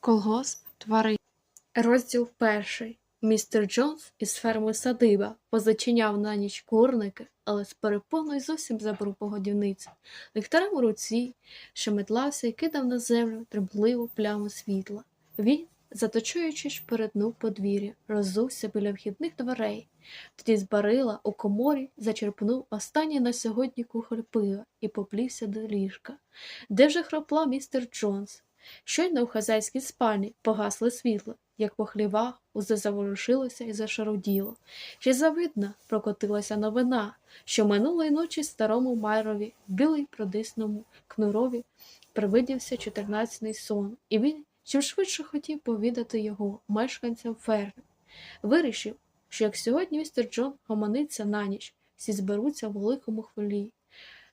Колгосп тварин. Розділ перший. Містер Джонс із ферми садиба позачиняв на ніч курники, але з перепоною зовсім забув погодівницю. Ліхтарем у руці, що метлався і кидав на землю тремтливу пляму світла. Він, заточуючись, перетнув подвір'я, роззувся біля вхідних дверей. Тоді з барила у коморі зачерпнув останній на сьогодні кухоль пива і поплівся до ліжка, де вже хропла містер Джонс. Щойно у хазяйській спальні погасли світло, як по усе заворушилося і зашаруділо. Ще завидно прокотилася новина, що минулої ночі старому майрові, білий продисному кнурові, привидівся чотирнадцятий сон, і він чим швидше хотів повідати його мешканцям ферми. Вирішив, що як сьогодні містер Джон гомониться на ніч, всі зберуться в великому хвилі.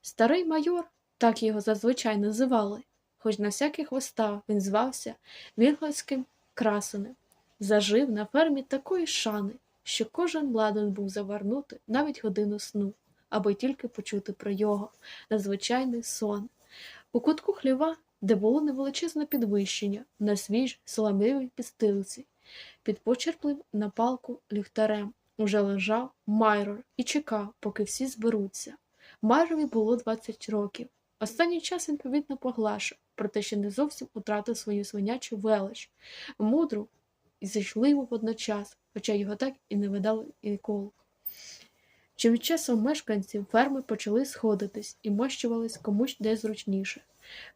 Старий майор, так його зазвичай називали, хоч на всяких виставах він звався Вільгольським красенем, зажив на фермі такої шани, що кожен ладен був завернути навіть годину сну, аби тільки почути про його надзвичайний сон. У кутку хліва, де було невеличезне підвищення, на свіж соломивій підстилці, під почерплим на палку ліхтарем уже лежав Майрор і чекав, поки всі зберуться. Майрові було 20 років. Останній час він повітно поглашав, проте ще не зовсім утратив свою свинячу велич, мудру і зачливу водночас, хоча його так і не видали ніколи. Чим часом мешканці ферми почали сходитись і мощувались комусь де зручніше.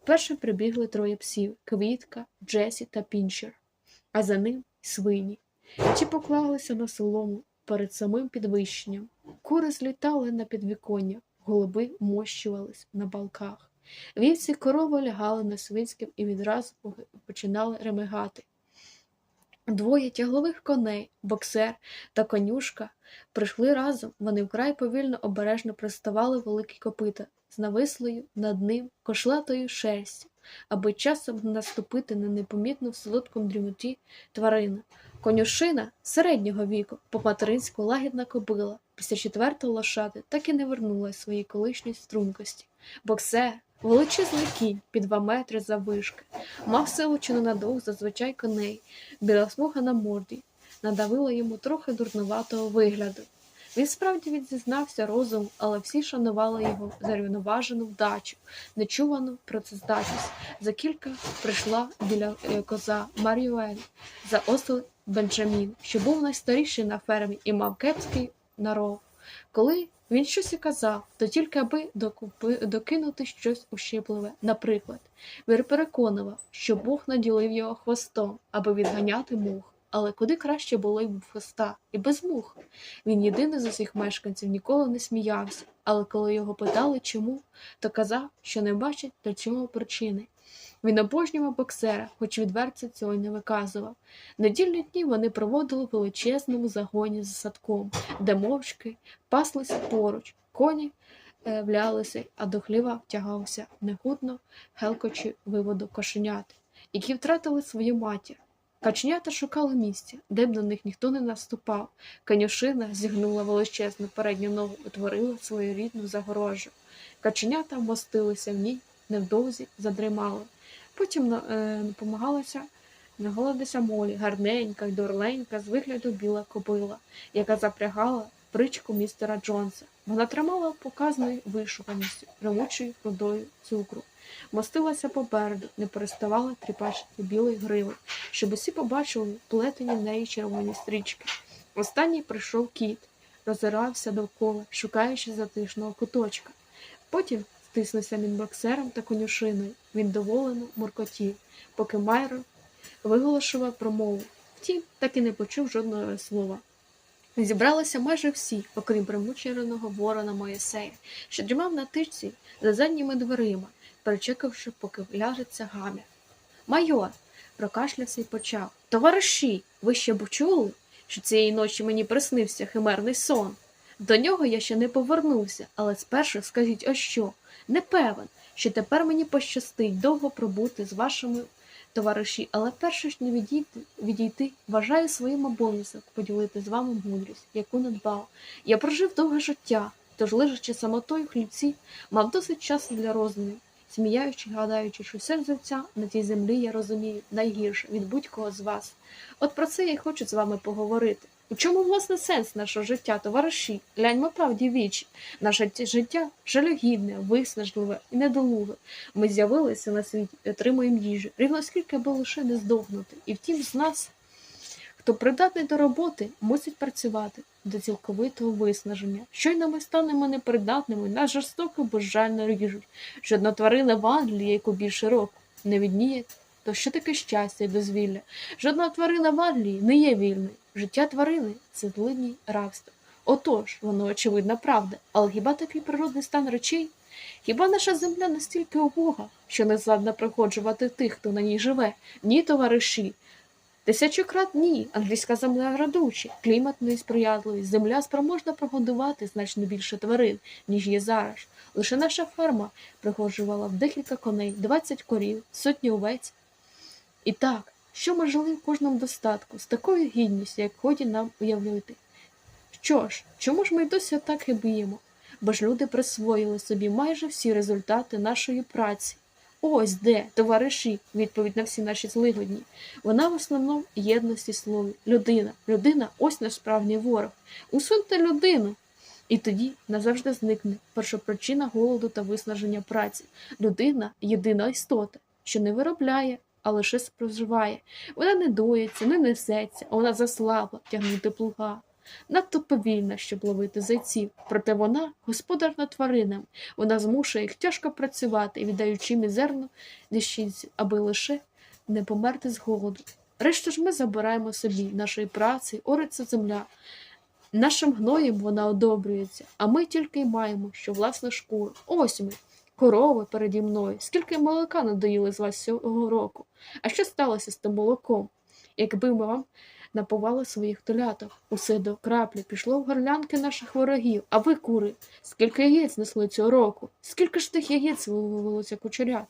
Першим прибігли троє псів Квітка, Джесі та Пінчер, а за ним свині. Ті поклалися на солому перед самим підвищенням. Кури злітали на підвіконня, голуби мощувались на балках. Вівці корови лягали на свинським і відразу починали ремигати. Двоє тяглових коней, боксер та конюшка, прийшли разом, вони вкрай повільно обережно приставали великі копита з навислою над ним кошлатою шерстю, аби часом наступити на непомітну в солодкому дрімоті тварину. Конюшина середнього віку, по-материнську лагідна кобила, після четвертого лошади так і не вернула своїй колишньої стрункості. Боксер, величезний кінь під два метри заввишки, мав силу чи не на двох зазвичай коней, біла смуга на морді, надавила йому трохи дурнуватого вигляду. Він справді відзізнався розумом, але всі шанували його за рівноважену вдачу, нечувану працездатність. За кілька прийшла біля е, коза Маріуель за ослик Бенджамін, що був найстаріший на фермі і мав кепський наров. Коли він щось і казав, то тільки аби докупи, докинути щось ущипливе. Наприклад, він переконував, що Бог наділив його хвостом, аби відганяти мух. Але куди краще було й без хвоста, і без мух. Він єдиний з усіх мешканців ніколи не сміявся, але коли його питали чому, то казав, що не бачить для чого причини. Він обожнював боксера, хоч відверто цього й не виказував. Недільні дні вони проводили в величезному загоні за садком, де мовчки паслися поруч, коні е, влялися, а до хліва втягався негудно, гелкочі виводу кошенят, які втратили свою матір. Каченята шукали місця, де б на них ніхто не наступав. Канюшина зігнула величезну передню ногу, утворила свою рідну загорожу. Каченята вмостилися в ній, невдовзі задрімали. Потім е, помагалася наголодися молі, гарненька й дурленька, з вигляду біла кобила, яка запрягала причку містера Джонса. Вона тримала показною вишуканістю, ремучою рудою цукру. Мостилася попереду, не переставала тріпачити білої гриви, щоб усі побачили плетені в неї червоні стрічки. Останній прийшов кіт, розирався довкола, шукаючи затишного куточка. Потім стиснувся між боксером та конюшиною. Він доволено муркотів, поки Майро виголошував промову. Втім, так і не почув жодного слова. Зібралися майже всі, окрім примученого ворона Моєсея, що дрімав на тичці за задніми дверима, перечекавши, поки ляжеться гамір. Майор, прокашлявся і почав. Товариші, ви ще б чули, що цієї ночі мені приснився химерний сон. До нього я ще не повернувся, але спершу скажіть ось що. Не певен, що тепер мені пощастить довго пробути з вашими товариші, але перше ж не відійти, відійти, вважаю своїм обов'язок поділити з вами мудрість, яку надбав. Я прожив довге життя, тож лежачи самотою в хлівці, мав досить часу для роздумів. сміяючи, гадаючи, що все життя на тій землі я розумію найгірше від будь-кого з вас. От про це я й хочу з вами поговорити. У чому власне сенс нашого життя, товариші? Гляньмо правді вічі. Наше життя жалюгідне, виснажливе і недолуге. Ми з'явилися на світі і отримуємо їжу, рівно скільки аби лише не здохнути. І втім, з нас, хто придатний до роботи, мусить працювати до цілковитого виснаження. Щойно ми станемо непридатними, нас жорстоко безжально ріжуть. Жодна тварина в Англії, яку більше року, не відніє, то що таке щастя і дозвілля? Жодна тварина в Англії не є вільною. Життя тварини це злидній рабство. Отож, воно очевидна правда, але хіба такий природний стан речей? Хіба наша земля настільки убога, що не здатна приходжувати тих, хто на ній живе? Ні, товариші. Тисячократ ні. Англійська земля радуча, клімат несприятливий, земля спроможна прогодувати значно більше тварин, ніж є зараз. Лише наша ферма пригоджувала в декілька коней, 20 корів, сотні овець. І так, що ми жили в кожному достатку, з такою гідністю, як ході нам уявити. Що ж, чому ж ми досі так хибіємо? Бо ж люди присвоїли собі майже всі результати нашої праці. Ось де, товариші, відповідь на всі наші злигодні. Вона в основному єдності слові. Людина. Людина ось наш справжній ворог. Усуньте людину. І тоді назавжди зникне першопричина голоду та виснаження праці. Людина єдина істота, що не виробляє, а лише споживає. Вона не доїться, не несеться, вона заслабла тягнути плуга. Надто повільна, щоб ловити зайців, проте вона господар над тваринами. Вона змушує їх тяжко працювати, віддаючи мізерну дещинцю, аби лише не померти з голоду. Решту ж ми забираємо собі нашої праці, ориться земля. Нашим гноєм вона одобрюється, а ми тільки й маємо, що власну шкуру. Ось ми, корови переді мною. Скільки молока надоїли з вас цього року? А що сталося з тим молоком? Якби ми вам напували своїх теляток, усе до краплі пішло в горлянки наших ворогів, а ви, кури, скільки яєць несли цього року? Скільки ж тих яєць виловилося кучерят?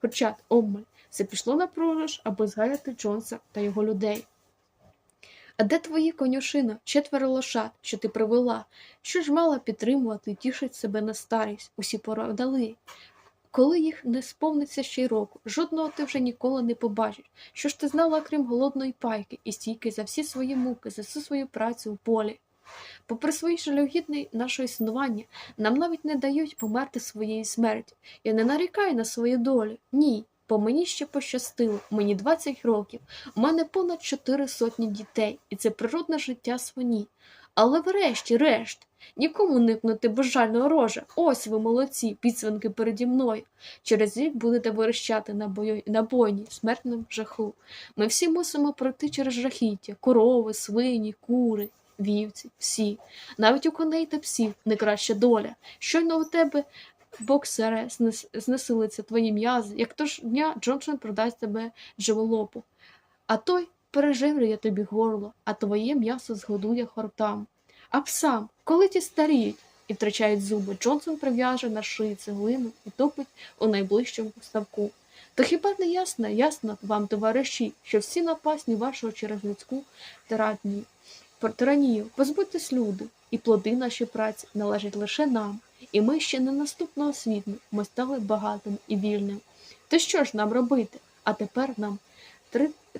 Хоча, обмаль, все пішло на програш, аби згаяти Джонса та його людей. А де твої конюшина, четверо лошад, що ти привела? Що ж мала підтримувати тішить себе на старість? Усі продали. Коли їх не сповниться ще й року, жодного ти вже ніколи не побачиш. Що ж ти знала, крім голодної пайки, і стійки за всі свої муки, за всю свою працю в полі? Попри свої жалюгідне наше існування, нам навіть не дають померти своєї смерті. Я не нарікаю на свою долю. Ні. Бо мені ще пощастило, мені 20 років, у мене понад чотири сотні дітей, і це природне життя свині. Але врешті, решт, нікому никнути безжального рожа. Ось ви молодці, підсвинки переді мною. Через рік будете верещати на, бою... на бойні, смертному жаху. Ми всі мусимо пройти через жахіття, корови, свині, кури, вівці, всі. Навіть у коней та псів не краща доля. Щойно у тебе боксере знес- знесилиться твої м'язи, як то ж дня Джонсон продасть тебе джевелопу. А той переживлює тобі горло, а твоє м'ясо згодує хортам. А псам, коли ті старіють і втрачають зуби, Джонсон прив'яже на шиї цеглину і топить у найближчому ставку. То хіба не ясно, ясно вам, товариші, що всі напасні вашого через людську тиранію, позбудьтесь люди, і плоди нашої праці належать лише нам, і ми ще не наступного світу, ми стали багатими і вільними. То що ж нам робити? А тепер нам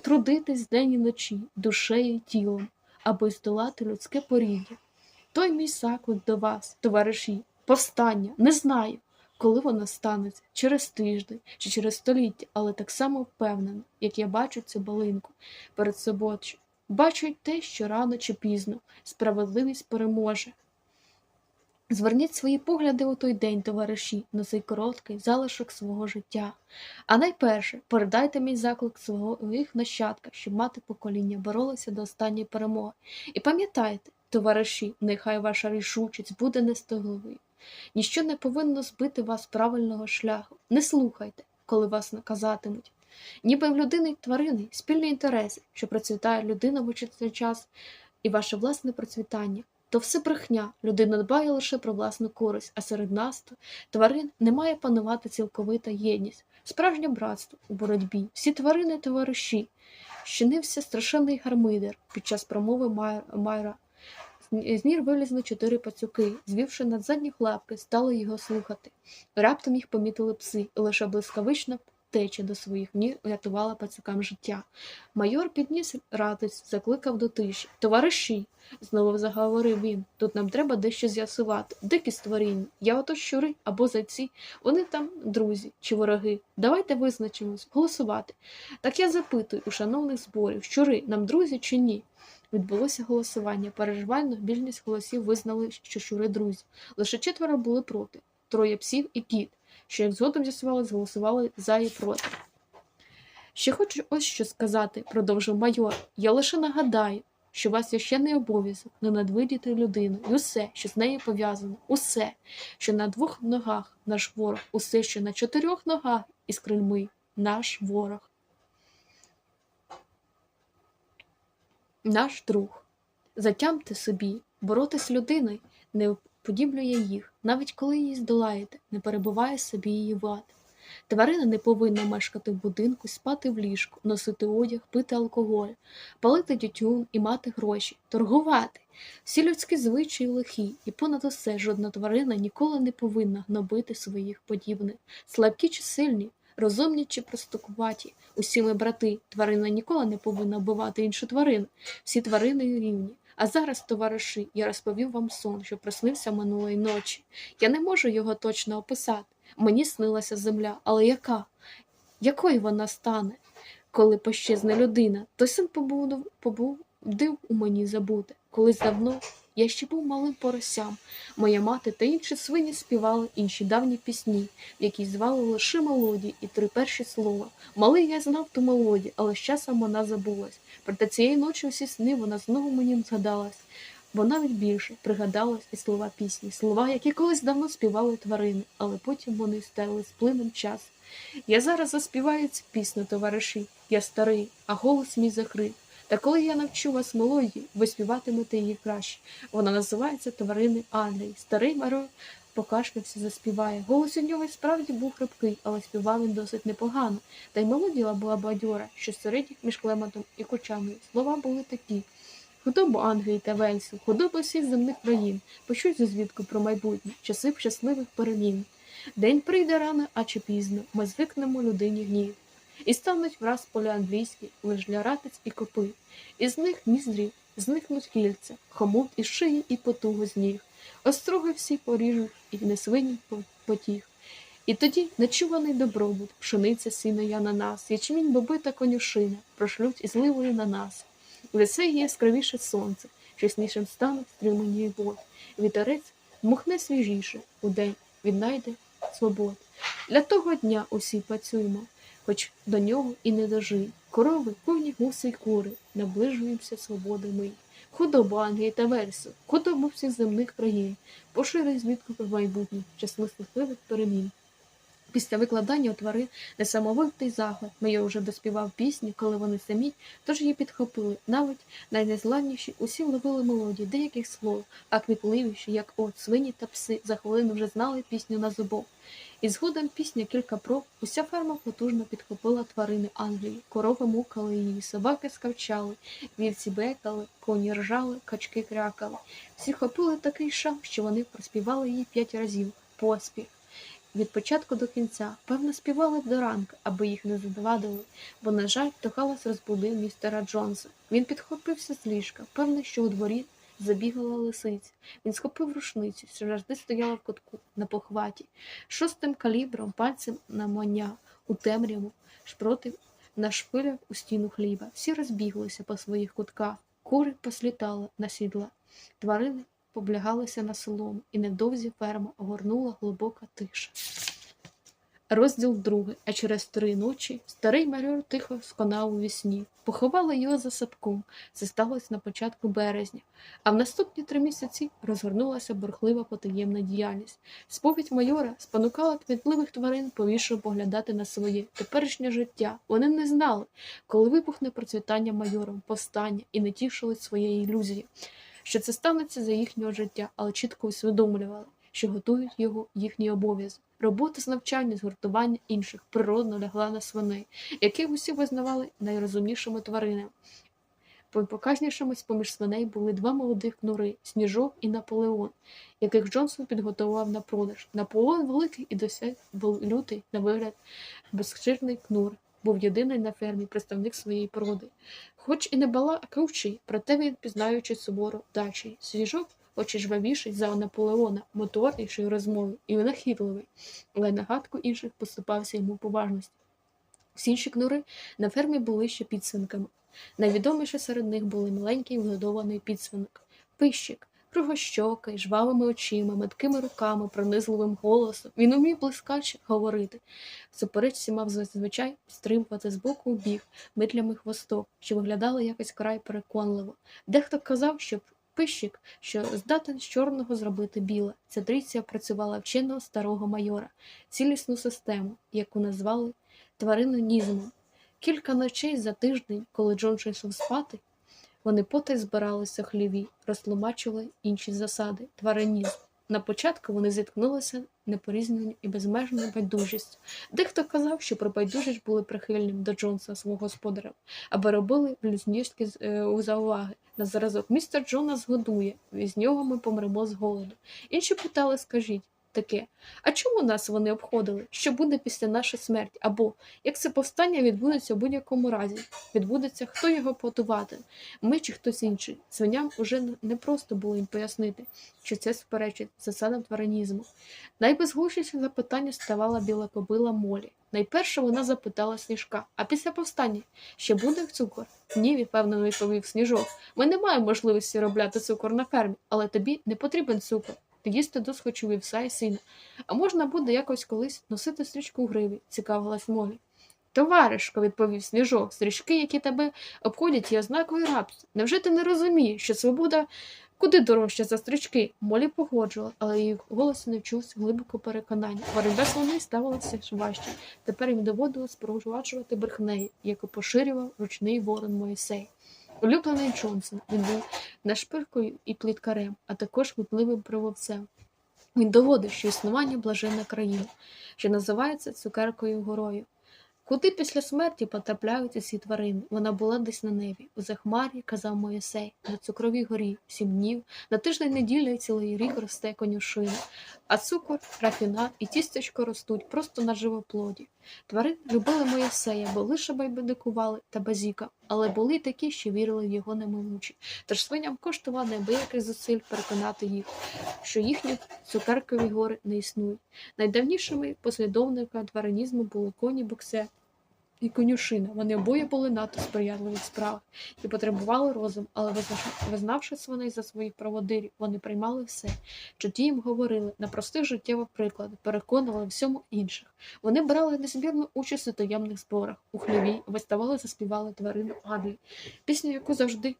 трудитись день і ночі, душею і тілом, аби здолати людське поріддя. Той мій заклик до вас, товариші, повстання, не знаю, коли воно станеться, через тиждень чи через століття, але так само впевнено, як я бачу цю балинку перед собою. Бачу те, що рано чи пізно справедливість переможе. Зверніть свої погляди у той день, товариші, на цей короткий залишок свого життя. А найперше, передайте мій заклик своїх нащадкам, щоб мати покоління боролося до останньої перемоги. І пам'ятайте, товариші, нехай ваша рішучість буде нестогливою. Ніщо не повинно збити вас правильного шляху. Не слухайте, коли вас наказатимуть. Ніби в людини й тварини спільні інтереси, що процвітає людина в цей час і ваше власне процвітання. То все брехня, людина дбає лише про власну користь, а серед нас, тварин, не має панувати цілковита єдність, справжнє братство у боротьбі. Всі тварини товариші. Щинився страшенний гармидер під час промови Майра, Майра З нір вилізли чотири пацюки, звівши над задніх лапки, стали його слухати. Раптом їх помітили пси, і лише блискавична теча до своїх ніг рятувала пацюкам життя. Майор підніс ратиць, закликав до тиші. Товариші, знову заговорив він, тут нам треба дещо з'ясувати. Дикі створіння, я ото щури або зайці, вони там друзі чи вороги. Давайте визначимось, голосувати. Так я запитую у шановних зборів, щури нам друзі чи ні? Відбулося голосування. Переживально більшість голосів визнали, що щури друзі. Лише четверо були проти, троє псів і кіт, що, як згодом з'ясувалось, голосували за і проти. Ще хочу ось що сказати, продовжив майор. Я лише нагадаю, що у вас є ще не обов'язок не надвидіти людину і усе, що з нею пов'язано, усе, що на двох ногах наш ворог, усе, що на чотирьох ногах із крильми наш ворог. Наш друг. Затямте собі, боротись з людиною не уподіблює їх, навіть коли її здолаєте, не перебуває собі її вад. Тварина не повинна мешкати в будинку, спати в ліжку, носити одяг, пити алкоголь, палити тютюн і мати гроші, торгувати. Всі людські звичаї лихі, і понад усе жодна тварина ніколи не повинна гнобити своїх подібних. Слабкі чи сильні, розумні чи простокуваті. Усі ми брати, тварина ніколи не повинна вбивати іншу тварину. Всі тварини рівні. А зараз, товариші, я розповів вам сон, що проснився минулої ночі. Я не можу його точно описати. Мені снилася земля, але яка? Якою вона стане? Коли пощезне людина, то син побудив, побудив у мені забути. Колись давно я ще був малим поросям. Моя мати та інші свині співали інші давні пісні, які звали лише мелодії і три перші слова. Малий я знав ту мелодію, але з часом вона забулась. Проте цієї ночі усі сни вона знову мені згадалась. Бо навіть більше пригадалось і слова пісні, слова, які колись давно співали тварини, але потім вони стали з плином часу. Я зараз заспіваю цю пісню, товариші, я старий, а голос мій закрив. Та коли я навчу вас мелодії, ви співатимете її краще. Вона називається Тварини Англії. Старий Маро покашлявся, заспіває. Голос у нього справді був хрипкий, але співав він досить непогано. Та й мелодія була бадьора, що середніх між клематом і кучами. Слова були такі. Худобу Англії та Вельсу, худобу всіх земних країн, почуй зі звідку про майбутнє, часи щасливих перемін. День прийде рано, а чи пізно, ми звикнемо людині гнів. І стануть враз поля англійські, лиш для ратиць і копи. Із них ніздрів, зникнуть кільця, хомут і шиї, і потугу з ніг. Остроги всі поріжуть, і не свині потіг. І тоді нечуваний добробут, пшениця сіно я на нас, ячмінь боби та конюшина, прошлють із ливою на нас. Весе є яскравіше сонце, чеснішим стане стримані вод. Вітерець мухне свіжіше, удень віднайде свобод. Для того дня усі працюємо, хоч до нього і не дожив. Корови, повні гуси й кури, наближуємося свободи ми. Худоба Англії та Вельсу, худобу всіх земних країн, поширить звідку про майбутнє, щасливих перемін. Після викладання у тварин несамовитий захват. Майор вже доспівав пісні, коли вони самі, тож її підхопили. Навіть найнезламніші усі вловили мелодії деяких слов, а квітливіші, як от свині та пси, за хвилину вже знали пісню на зубок. І згодом пісня кілька проб, уся ферма потужно підхопила тварини Англії. Корови мукали її, собаки скавчали, вівці бекали, коні ржали, качки крякали. Всі хопили такий шам, що вони проспівали її п'ять разів поспіх. Від початку до кінця, певно, співали до ранку, аби їх не задавадили, бо, на жаль, то розбудив містера Джонса. Він підхопився з ліжка, певно, що у дворі забігала лисиця. Він схопив рушницю, що завжди стояла в кутку на похваті, шостим калібром пальцем на моня у темряву, шпротив нашпиляв у стіну хліба. Всі розбіглися по своїх кутках, кури послітали на сідла, тварини поблягалися на солому, і невдовзі ферма огорнула глибока тиша. Розділ другий, а через три ночі старий майор тихо сконав у вісні. Поховали його за садком. Це сталося на початку березня. А в наступні три місяці розгорнулася бурхлива потаємна діяльність. Сповідь майора спонукала кмітливих тварин повіше поглядати на своє теперішнє життя. Вони не знали, коли вибухне процвітання майором, повстання і не тішили своєї ілюзії що це станеться за їхнього життя, але чітко усвідомлювали, що готують його їхній обов'язок. Робота з навчання, згуртування інших природно лягла на свиней, яких усі визнавали найрозумнішими тваринами. Найпоказнішими з-поміж свиней були два молодих кнури Сніжок і Наполеон, яких Джонсон підготував на продаж. Наполеон великий і досяг лютий на вигляд безширний кнур. Був єдиний на фермі представник своєї породи. Хоч і не балакавчий, проте він, пізнаючи суворо вдачі. Свіжок, очі жвавіший за Наполеона, моторніший у розмові і винахідливий, але на гадку інших поступався йому поважності. Всі інші кнури на фермі були ще підсвинками. Найвідоміше серед них були маленький вгодований підсвинок, пищик, кругощокий, жвавими очима, меткими руками, пронизливим голосом. Він умів блискаче говорити. Суперечці мав зазвичай стрибувати з боку в бік митлями хвосток, що виглядали якось край переконливо. Дехто казав, що пищик, що здатен з чорного зробити біле. Ця трійця працювала вченого старого майора, цілісну систему, яку назвали тваринонізмом. Кілька ночей за тиждень, коли Джон йшов спати, вони потай збиралися хліві, розтлумачили інші засади, тваринізм. На початку вони зіткнулися непорізненню і безмежною байдужістю. Дехто казав, що про байдужість були прихильним до Джонса свого господаря, аби робили блюзнірські е, зауваги. На зразок містер Джон нас годує, з нього ми помремо з голоду. Інші питали, скажіть, таке, а чому нас вони обходили? Що буде після нашої смерті? Або як це повстання відбудеться в будь-якому разі? Відбудеться, хто його потувати? Ми чи хтось інший. Свиням уже не просто було їм пояснити, що це суперечить засадам тваринізму. Найбезглушніше запитання ставала біла кобила Молі. Найперше вона запитала сніжка, а після повстання ще буде цукор? Ні, відпевнено відповів сніжок. Ми не маємо можливості робляти цукор на фермі, але тобі не потрібен цукор. Ти їсти досхочу вівса і сина. А можна буде якось колись носити стрічку у гриві, цікавилась Молі. Товаришко, відповів сніжок, стрічки, які тебе обходять, є ознакою рабства. Невже ти не розумієш, що свобода куди дорожча за стрічки? Молі погоджувала, але її голос не чувся глибоко переконання. Боротьба слони ставилася важче. Тепер їм доводилось спроваджувати брехнею, яку поширював ручний ворон Моїсей. Улюблений Джонсон. Він був нашпиркою і пліткарем, а також випливим прововцем. Він доводив, що існування блаженна країна, що називається цукеркою горою. Куди після смерті потрапляють усі тварини? Вона була десь на небі, у захмарі, казав Моїсей, на цукровій горі, сім днів, на тиждень неділі і цілий рік росте конюшина, а цукор, рафінат і тістечко ростуть просто на живоплоді. Тварин любили Моїсея, бо лише байдикували та базіка, але були такі, що вірили в його неминучі. Тож свиням коштував неабияких зусиль переконати їх, що їхні цукеркові гори не існують. Найдавнішими послідовниками тваринізму були коні боксе і конюшина. Вони обоє були надто сприятливі в справах і потребували розум, але визнавши- вони за своїх проводирів, вони приймали все, що ті їм говорили на простих життєвих прикладах, переконували всьому інших. Вони брали незмірну участь у таємних зборах, у хліві, виставали, заспівали тварину Адлі, пісню, яку завжди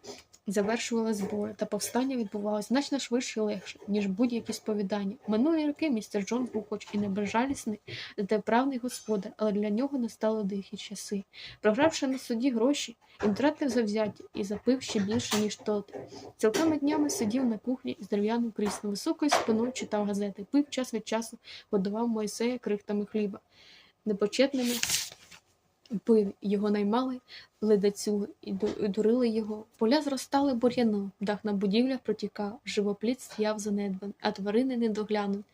завершували збори, та повстання відбувалося значно швидше і легше, ніж будь-які сповідання. Минулі роки містер Джон був хоч і не безжалісний, та правний господар, але для нього настали дикі часи. Програвши на суді гроші, він втратив завзяття і запив ще більше, ніж тот. Цілками днями сидів на кухні з дерев'яним кріслом, високою спиною читав газети, пив час від часу, годував Моїсея крихтами хліба, непочетними пив його наймали ледацюги і дурили його. Поля зростали бур'яном, дах на будівлях протікав, живопліт стояв занедбан, а тварини не доглянуть.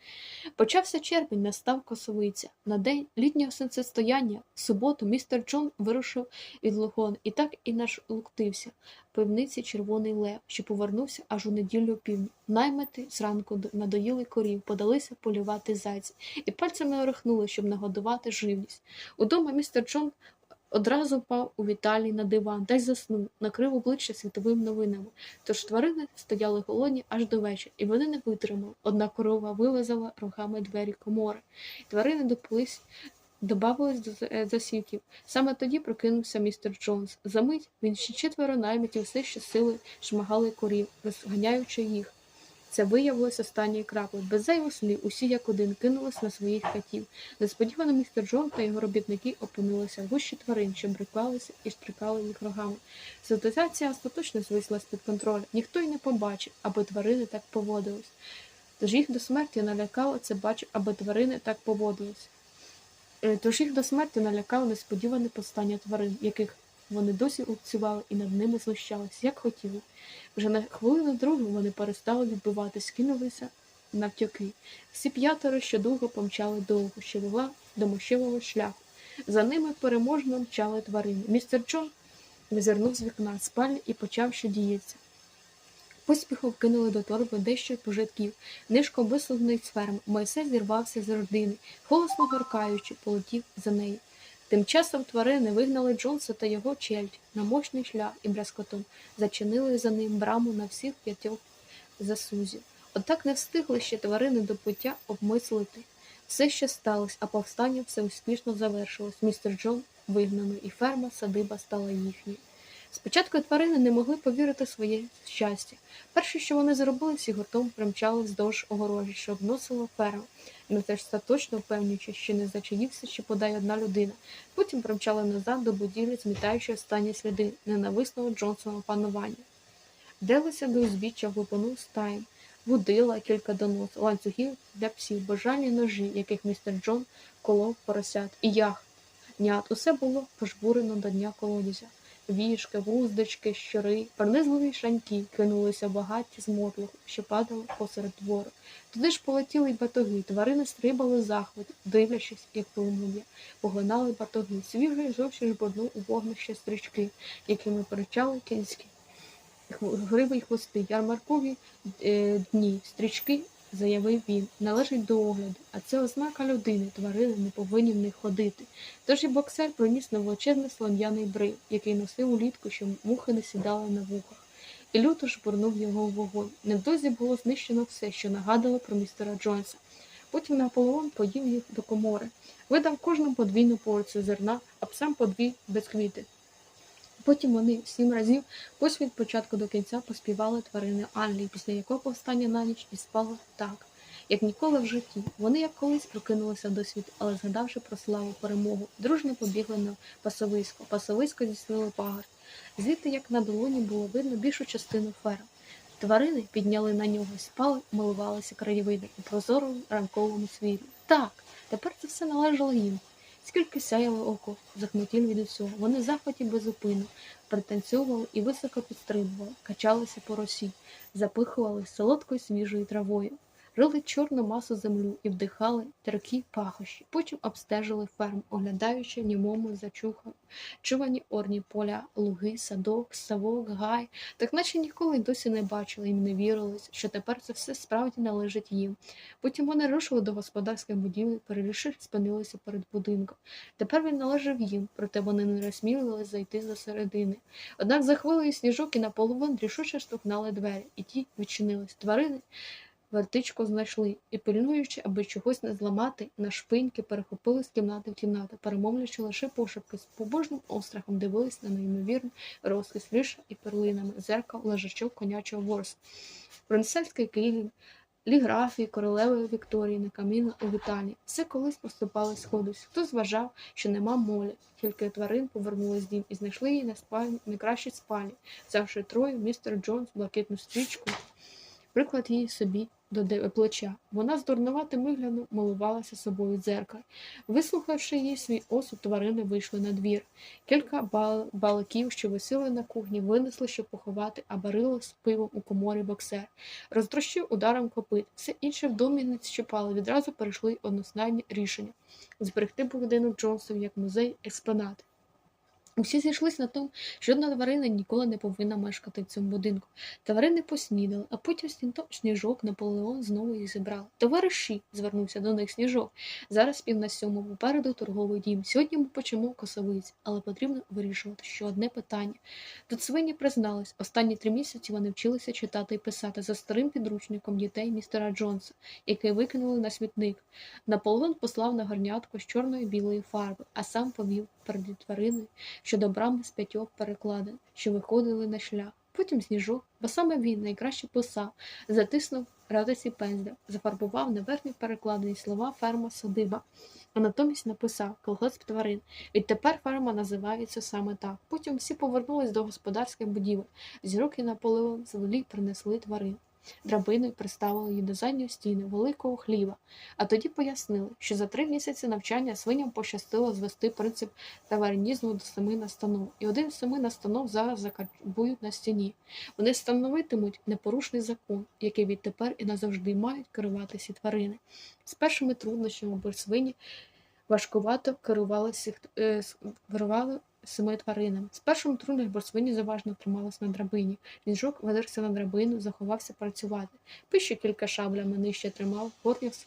Почався червень, настав косовиця. На день літнього сонцестояння, в суботу, містер Джон вирушив від Лухон і так і нашлуктився в пивниці Червоний Лев, що повернувся аж у неділю півдні. Наймити зранку надоїли корів, подалися полювати зайці і пальцями орехнули, щоб нагодувати живність. Удома містер Джон одразу впав у вітальні на диван та й заснув, накрив обличчя світовими новинами. Тож тварини стояли голодні аж до вечора, і вони не витримали. Одна корова вилазила рогами двері комори. Тварини доплись. Добавилось до за- е, засіків. Саме тоді прокинувся містер Джонс. Замить він ще четверо наймитів все ще сили шмагали корів, розганяючи їх. Це виявилось останньою краплею. Без зайвих слів усі як один кинулись на своїх катів. Несподівано містер Джон та його робітники опинилися в гущі тварин, що брикалися і штрикали їх рогами. Ситуація остаточно звисла з-під контролю. Ніхто й не побачив, аби тварини так поводились. Тож їх до смерті налякало це бачив, аби тварини так поводились. Е, Тож їх до смерті налякало несподіване повстання тварин, яких Вони досі лупцювали і над ними знущались, як хотіли. Вже на хвилину другу вони перестали відбиватись, кинулися навтьоки. Всі п'ятеро щодовго помчали довго, що вела до мощевого шляху. За ними переможно мчали тварини. Містер Джон визирнув з вікна спальні і почав, що діється. Поспіхом кинули до торби дещо пожитків. Нишком висловлений з ферми. Мойсей зірвався з родини, голосно гаркаючи, полетів за нею. Тим часом тварини вигнали Джонса та його чельдь на мощний шлях і брязкотом зачинили за ним браму на всіх п'ятьох засузів. Отак не встигли ще тварини до пуття обмислити. Все ще сталося, а повстання все успішно завершилось. Містер Джон вигнаний, і ферма садиба стала їхньою. Спочатку тварини не могли повірити своє щастя. Перше, що вони зробили, всі гуртом примчали вздовж огорожі, що обносило ферму, не теж остаточно впевнюючи, що не зачаївся, що подає одна людина. Потім примчали назад до будівлі, змітаючи останні сліди ненависного Джонсона панування. Делися до узбіччя глибину стаєм, вудила кілька донос, ланцюгів для псів, бажальні ножі, яких містер Джон колов поросят, і ях. Нят, усе було пожбурено до дня колодязя. Вішки, вуздочки, щури, пронизливі шаньки кинулися багаті з мотлуху, що падали посеред двору. Туди ж полетіли й батоги, тварини стрибали захват, дивлячись, як полум'я, поглинали батоги, свіжий жовчий жбурнув у вогнище стрічки, якими перечали кінські гриби й хвости, ярмаркові е, дні, стрічки, заявив він, належать до огляду, а це ознака людини, тварини не повинні в них ходити. Тож і боксер приніс на величезний слон'яний брив, який носив улітку, щоб мухи не сідали на вухах. І люто жбурнув його в вогонь. Невдовзі було знищено все, що нагадало про містера Джонса. Потім Наполеон поїв їх до комори, видав кожному подвійну порцію зерна, а псам по дві безквіти. Потім вони сім разів ось від початку до кінця поспівали тварини Англії, після якого повстання на ніч і спало так, як ніколи в житті. Вони як колись прокинулися до світу, але згадавши про славу перемогу, дружно побігли на пасовисько. Пасовисько зіслили пагар. Звідти, як на долоні, було видно більшу частину ферм. Тварини підняли на нього спали, милувалися краєвидом у прозорому ранковому світлі. Так, тепер це все належало їм. Скільки сяяло око, захмутів від усього. Вони захваті безупину, пританцьовували і високо підстрибували, качалися по росі, запихували солодкою свіжою травою, рили чорну масу землю і вдихали теркі пахощі. Потім обстежили ферму, оглядаючи німому зачувані орні поля, луги, садок, савок, гай, так наче ніколи досі не бачили і не вірились, що тепер це все справді належить їм. Потім вони рушили до господарської будівлі, переліши спинилися перед будинком. Тепер він належав їм, проте вони не розсмілились зайти за середини. Однак за хвилею сніжок і наполовин рішуче штовхнали двері, і ті відчинились. Тварини Вертичку знайшли і, пильнуючи, аби чогось не зламати, на шпиньки перехопили з кімнати в кімнату, перемовлячи лише пошепки, з побожним острахом дивились на неймовірну розкіс ліша і перлинами, зеркал, лежачок конячого ворс, принцесський килим, ліграфії королеви Вікторії на каміну у вітальні. Все колись поступали сходись. Хто зважав, що нема молі, тільки тварин повернули з дім і знайшли її на спальні, найкращій спальні, взявши троє містер Джонс блакитну стрічку приклад їй собі до плеча. Вона з дурнуватим виглядом милувалася собою дзеркаль. Вислухавши її свій осуд, тварини вийшли на двір. Кілька бал балаків, що висили на кухні, винесли, щоб поховати, а барило з пивом у коморі боксер. Розтрощив ударом копит. Все інше в домі не щипали, відразу перейшли односнайні рішення зберегти будинок Джонсов як музей експонати. Усі зійшлися на тому, що одна тварина ніколи не повинна мешкати в цьому будинку. Тварини поснідали, а потім сніжок Наполеон знову їх зібрав. Товариші, звернувся до них сніжок. Зараз пів на сьому попереду торговий дім. Сьогодні ми почнемо косовиць, але потрібно вирішувати ще одне питання. Тут свині признались, останні три місяці вони вчилися читати і писати за старим підручником дітей містера Джонса, який викинули на смітник. Наполеон послав на горнятку з чорної білої фарби, а сам повів перед твариною щодо брами з п'ятьох перекладин, що виходили на шлях. Потім сніжок, бо саме він найкраще писав, затиснув радості пензля, зафарбував на верхній перекладені слова ферма садиба, а натомість написав колгосп тварин. Відтепер ферма називається саме так. Потім всі повернулись до господарських будівель. Зірок і Наполеон з принесли тварин. Драбиною приставили її до задньої стіни великого хліба, а тоді пояснили, що за три місяці навчання свиням пощастило звести принцип таваринізму до семи настанов, і один з семи настанов зараз закарбують на стіні. Вони становитимуть непорушний закон, який відтепер і назавжди мають керувати всі тварини. З першими труднощами бо свині важкувато е, керували семи тваринами. З першим труднощем бо заважно трималися на драбині. Ліжок видерся на драбину, заховався працювати. Пище кілька шаблями нижче тримав горнів з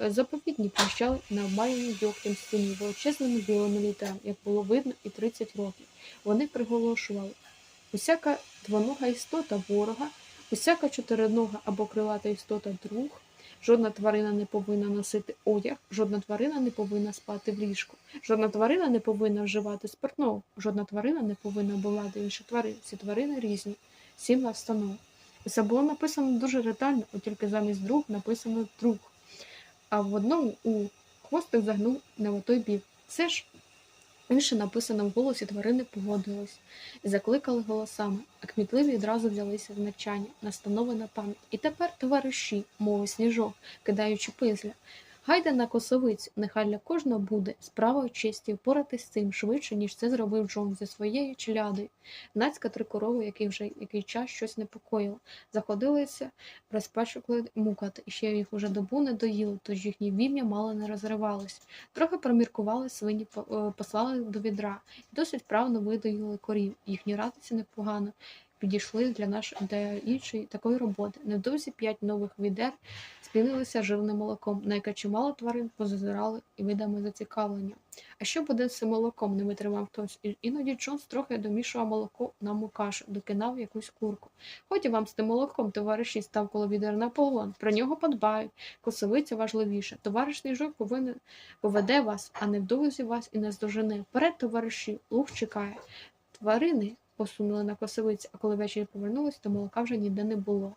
е, Заповідні пищали на обмаяній дьогтям стіні величезними білими літерами, як було видно і 30 років. Вони приголошували усяка двонога істота ворога, усяка чотиринога або крилата істота друг. Жодна тварина не повинна носити одяг, жодна тварина не повинна спати в ліжку, жодна тварина не повинна вживати спиртного, жодна тварина не повинна обувати інші тварин. Всі тварини різні. Сім настанов. Це було написано дуже ретально, от тільки замість друг написано друг. А в одному у хвостик загнув не в той бік. Це ж інше написано в голосі тварини погодились і закликали голосами, а кмітливі одразу взялися з навчання, настанови на пам'ять. І тепер товариші, мови сніжок, кидаючи пизля. Гайда на косовицю, нехай для кожного буде справою честі впоратись з цим швидше, ніж це зробив Джон зі своєю челядою. Нацька три корови, які вже який час щось непокоїло, заходилися розпачували мукати, і ще їх уже добу не доїли, тож їхні вім'я мало не розривалось. Трохи проміркували свині, е, послали до відра, і досить правно видоїли корів. Їхні ратиці непогано підійшли для нашої для іншої такої роботи. Невдовзі п'ять нових відер спінилися жирним молоком, на яке чимало тварин позазирали і видами зацікавлення. А що буде з цим молоком? не витримав хтось. І іноді Джонс трохи домішував молоко нам у кашу, докинав якусь курку. Ході вам з тим молоком, товариші, став коло відер Наполеон. Про нього подбають. Косовиця важливіше. Товариш Сніжок повинен поведе вас, а невдовзі вас і не здожене. Вперед, товариші, луг чекає. Тварини посунули на косовиці, а коли ввечері повернулись, то молока вже ніде не було.